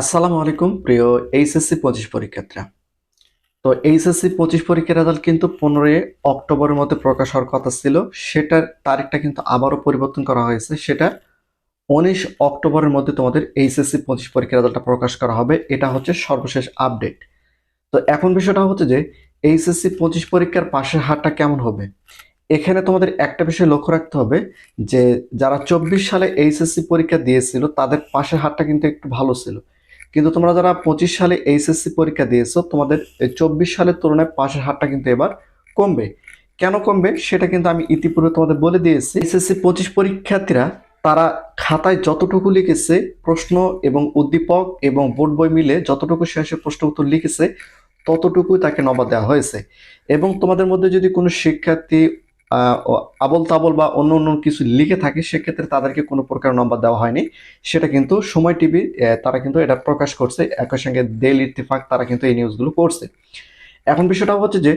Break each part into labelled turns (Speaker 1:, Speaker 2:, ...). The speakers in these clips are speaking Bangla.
Speaker 1: আসসালামু আলাইকুম, প্রিয় এইচএসসি পঁচিশ পরীক্ষার্থীরা। তো এইচএসসি পঁচিশ পরীক্ষার রেজাল্ট কিন্তু পনেরোই অক্টোবরের মধ্যে প্রকাশ হওয়ার কথা ছিল। সেটার তারিখটা কিন্তু আবারও পরিবর্তন করা হয়েছে। সেটা উনিশ অক্টোবরের মধ্যে তোমাদের এইচএসসি পঁচিশ পরীক্ষার রেজাল্টটা প্রকাশ করা হবে। এটা হচ্ছে সর্বশেষ আপডেট তো এখন বিষয়টা হচ্ছে যে, এইচএসসি পঁচিশ পরীক্ষার পাশের হারটা কেমন হবে? এখানে তোমাদের একটা বিষয় লক্ষ্য রাখতে হবে যে, যারা চব্বিশ সালে এইচএসসি পরীক্ষা দিয়েছিল, তাদের পাশের হারটা কিন্তু একটু ভালো ছিল। কিন্তু তোমরা যারা পঁচিশ সালে এইচএসসি পরীক্ষা দিয়েছ, তোমাদের চব্বিশ সালের তুলনায় পাশের হারটা কিন্তু এবার কমবে। কেন কমবে? সেটা কিন্তু আমি ইতিপূর্বে তোমাদের বলে দিয়েছি। এইচএসসি পঁচিশ পরীক্ষার্থীরা, তারা খাতায় যতটুকু লিখেছে প্রশ্ন এবং উদ্দীপক এবং বোর্ড বই মিলে যতটুকু শেষে প্রশ্ন উত্তর লিখেছে, ততটুকুই তাকে নম্বর দেওয়া হয়েছে। এবং তোমাদের মধ্যে যদি কোনো শিক্ষার্থী আবল তাবল বা অন্য অন্য কিছু লিখে থাকে, সেক্ষেত্রে তাদেরকে কোনো প্রকার নম্বর দেওয়া হয়নি। সেটা কিন্তু সময় টিভি তারা কিন্তু এটা প্রকাশ করছে। একই সঙ্গে দেল ইত্তেফাক তারা কিন্তু এই নিউজগুলো করছে এখন বিষয়টা হচ্ছে যে,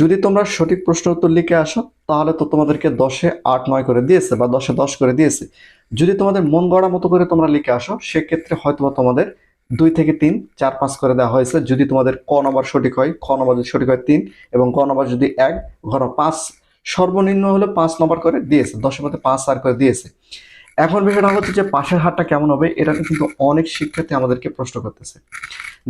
Speaker 1: যদি তোমরা সঠিক প্রশ্ন উত্তর লিখে আসো, তাহলে তো তোমাদেরকে দশে আট নয় করে দিয়েছে বা দশে দশ করে দিয়েছে। যদি তোমাদের মন গড়া মতো করে তোমরা লিখে আসো, সেক্ষেত্রে হয়তো তোমাদের দুই থেকে তিন, চার, পাঁচ করে দেওয়া হয়েছে। যদি তোমাদের ক নম্বর সঠিক হয়, খ নম্বর যদি সঠিক হয় তিন এবং ক নম্বর যদি এক, ঘন পাঁচ সর্বনিম্ন হলে পাঁচ নম্বর করে দিয়েছে, দশের মধ্যে পাঁচ চার করে দিয়েছে। এখন বিষয়টা হচ্ছে যে পাশের হারটা কেমন হবে, এটা কিন্তু অনেক শিক্ষার্থী আমাদেরকে প্রশ্ন করতেছে।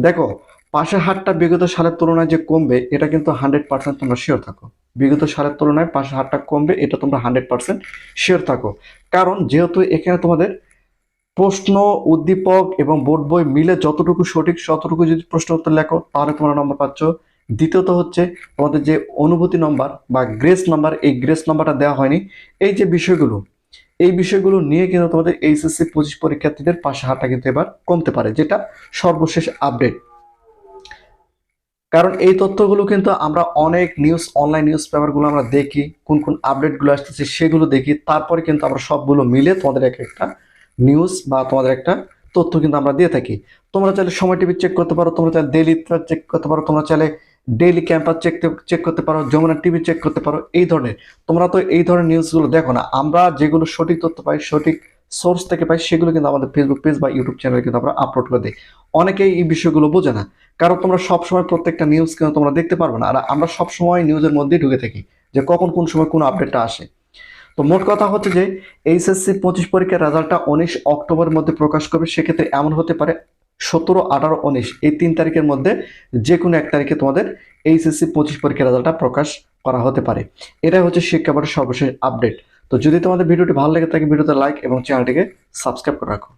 Speaker 1: দেখো, পাশের হারটা বিগত সালের তুলনায় যে কমবে, এটা কিন্তু হান্ড্রেড পার্সেন্ট তোমরা শিওর থাকো। বিগত সালের তুলনায় পাশের হারটা কমবে, এটা তোমরা হান্ড্রেড পার্সেন্ট শিওর থাকো। কারণ যেহেতু এখানে তোমাদের প্রশ্ন, উদ্দীপক এবং বোর্ড বই মিলে যতটুকু সঠিক, ততটুকু যদি প্রশ্ন উত্তর লেখো, তাহলে তোমরা নম্বর পাচ্ছ দ্বিতীয়ত হচ্ছে তোমাদের যে অনুভূতি নম্বর বা গ্রেস নাম্বার, এই গ্রেস নাম্বারটা দেওয়া হয়নি। এই যে বিষয়গুলো, এই বিষয়গুলো নিয়ে কিন্তু তোমাদের এইচএসসি পঁচিশ পরীক্ষার্থীদের পাশে হারটা কিন্তু এবার কমতে পারে, যেটা সর্বশেষ আপডেট কারণ এই তথ্যগুলো কিন্তু আমরা অনেক নিউজ অনলাইন নিউজ পেপারগুলো আমরা দেখি, কোন কোন আপডেটগুলো আসতেছে সেগুলো দেখি, তারপরে কিন্তু আমরা সবগুলো মিলে তোমাদের এক একটা নিউজ বা তোমাদের একটা তথ্য কিন্তু আমরা দিয়ে থাকি। তোমরা চাইলে সময় টিভি চেক করতে পারো, তোমরা চাইলে ডেইলি চেক করতে পারো, তোমরা চাইলে ডেইলি ক্যাম্পাস চেক চেক করতে পারো, যমুনা টিভি চেক করতে পারো, এই ধরনের। তোমরা তো এই ধরনের নিউজগুলো দেখো না। আমরা যেগুলো সঠিক তথ্য পাই, সঠিক সোর্স থেকে পাই, সেগুলো কিন্তু আমাদের ফেসবুক পেজ বা ইউটিউব চ্যানেলে কিন্তু আমরা আপলোড করে দিই। অনেকেই এই বিষয়গুলো বোঝে না। কারণ তোমরা সবসময় প্রত্যেকটা নিউজ কিন্তু তোমরা দেখতে পারবে না। আর আমরা সবসময় নিউজের মধ্যেই ঢুকে থাকি যে কখন কোন সময় কোন আপডেটটা আসে। তো মোট কথা হচ্ছে যে, এইচএসসি পঁচিশ পরীক্ষার রেজাল্টটা উনিশ অক্টোবরের মধ্যে প্রকাশ করবে। সেক্ষেত্রে এমন হতে পারে সতেরো, আঠারো, উনিশ, এই তিন তারিখের মধ্যে যে কোনো এক তারিখে তোমাদের এইচএসসি পঁচিশ পরীক্ষার রেজাল্টটা প্রকাশ করা হতে পারে। এটাই হচ্ছে শিক্ষা বোর্ডের সর্বশেষ আপডেট। তো যদি তোমাদের ভিডিওটি ভালো লেগে থাকে, ভিডিওতে লাইক এবং চ্যানেলটিকে সাবস্ক্রাইব করে রাখো।